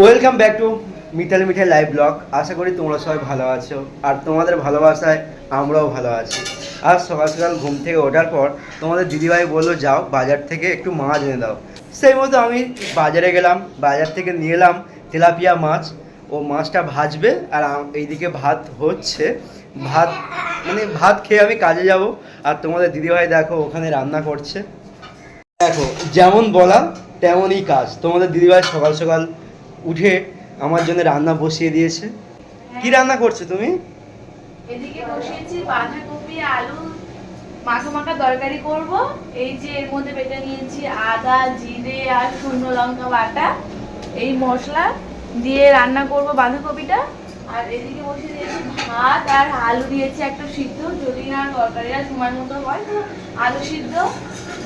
Welcome back to Mithal Mithai live blog আশা করি তোমরা সবাই ভালো আছো আর তোমাদের ভালোবাসায় আমরাও ভালো আছি। আজ সকাল সকাল ঘুম থেকে ওঠার পর তোমাদের দিদিভাই বলল, যাও বাজার থেকে একটু মাছ এনে দাও। সেই মতো আমি বাজারে গেলাম, বাজার থেকে নিয়ে এলাম তেলাপিয়া মাছ। ও মাছটা ভাজবে আর এইদিকে ভাত হচ্ছে। ভাত মানে ভাত খেয়ে আমি কাজে যাব। আর তোমাদের দিদিভাই দেখো, ওখানে রান্না করছে। দেখো, যেমন বলা তেমনই কাজ। তোমাদের দিদিভাই সকাল সকাল উঠে আমার জন্য রান্না বসিয়ে দিয়েছে। কি রান্না করছ তুমি? এদিকে বসিয়েছি বাঁধাকপি আলু মাখা মাখা তরকারি করব। এই যে এর মধ্যে বেটে নিয়েছি আদা জিরে আর শুকনো লঙ্কা বাটা। এই মশলা দিয়ে রান্না করব বাঁধাকপিটা। আর এদিকে বসিয়ে দিয়েছি ভাত আর আলু দিয়েছি একটা সিদ্ধ। যদি না তরকারিটা সময় মতো হয় তো আলু সিদ্ধ।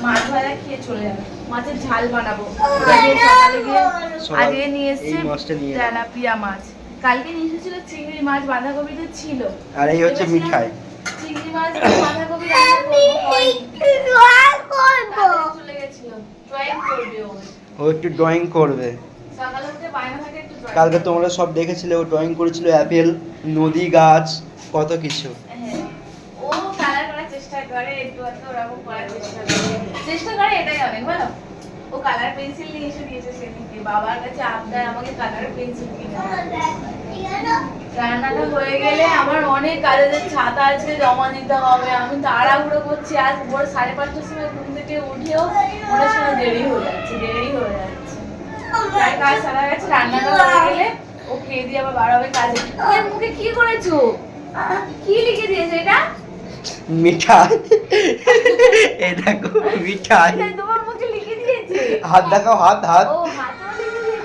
মাছ ভাজা খেয়ে চলে যাবে। মাছের ঝাল বানাবো। সকালে গিয়ে আজকে নিয়ে এসছে। তেলাপিয়া মাছ। কালকে নিয়ে এসেছিল চিংড়ি মাছ বাঁধাকপিতে ছিল। আর এই হচ্ছে মিঠাই। চিংড়ি মাছ বাঁধাকপি রান্না করব চলে গেছিল। Drawing করবে ও। ও একটু ড্রয়িং করবে। সকালে উঠে বায়না থাকে একটু drawing কালকে তোমরা সব দেখেছিলে ও ড্রয়িং করেছিল অ্যাপেল নদী গাছ কত কিছু। হ্যাঁ। ও কালার করার চেষ্টা করে একটু ওরকম করার চেষ্টা করে। চেষ্টা করে এটাই অনেক বলো? ও কালার পেন্সিল নিয়ে এসে দিয়েছে সেদিনকে। বাবার কাছে আবদার আমাকে কালার পেন্সিল কিনে রান্নাটা হয়ে গেলে আমার অনেক কাজের ছাতা আজকে জমা দিতে হবে। আমি তাড়াহুড়ো করছি আজ ভোর সাড়ে পাঁচটার সময় ঘুম থেকে উঠেও মনে সময় দেরি হয়ে যাচ্ছে দেরি হয়ে যাচ্ছে। তাই কাজ সারা গেছে রান্নাটা হয়ে গেলে ও খেয়ে দিয়ে আবার বার হবে কাজে। মুখে কি করেছ? কি লিখে দিয়েছ এটা? মিঠাই। দেখো মিঠাই এটা তোমার মুখে লিখে দিয়েছে হাত দেখাও হাত হাত।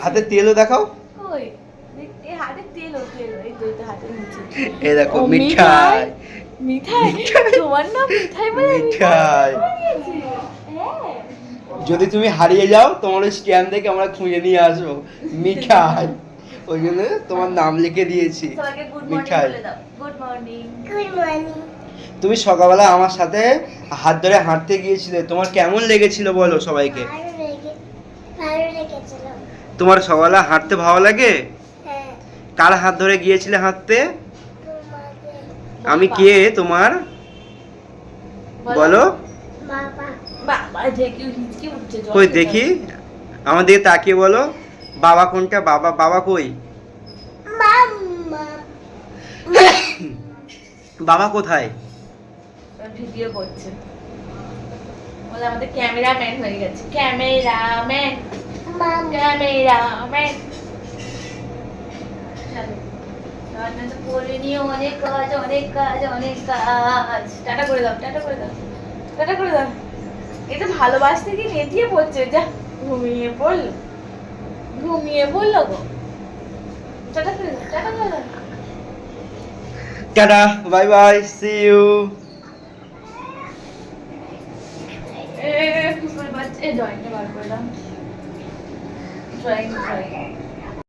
হাতে তেলও দেখাও। কই? এই হাতে তেল ও তেল এই তো এটা হাতের নিচে এই দেখো মিঠাই। মিঠাই? তোমার নাম মিঠাই বলে মিঠাই। হ্যাঁ। যদি তুমি হারিয়ে যাও তোমার ওই স্ট্যাম্প দেখে আমরা খুঁজে নিয়ে আসব। মিঠাই। ওই জন্য তোমার নাম লিখে দিয়েছি। সবাইকে গুড মর্নিং মিঠাই। বলে দাও। গুড মর্নিং তুমি সকালবেলা আমার সাথে হাত ধরে হাঁটতে গিয়েছিলে। তোমার কেমন লেগেছিল বলো সবাইকে? ভালো লেগেছিল। তোমার সকালবেলা হাঁটতে ভালো লাগে? হ্যাঁ। কার হাত ধরে গিয়েছিলে হাঁটতে? আমি কে তোমার? বলো। বাবা। বাবা দেখি হিচকি উঠছে কই দেখি? আমার দিকে তাকিয়ে বলো। বাবা কোনটা? বাবা বাবা কই? বাবা কোথায়? ভিডিও করছে। বলে আমাদের ক্যামেরাম্যান হয়ে গেছে। ক্যামেরাম্যান ক্যামেরাম্যান রান্না তো করে নিয়ে অনেক কাজ অনেক কাজ অনেক কাজ। টাটা করে দাও টাটা করে দাও টাটা করে দাও। এটা ভালোবাসতে কি নেতিয়ে পড়ছে যা ঘুমিয়ে পড়ল ঘুমিয়ে পড়ল গো। টাটা করে দাও টাটা করে দাও। Tata bye bye see you এ, ড্রয়িংটা বার করলাম ড্রয়িং ড্রয়িং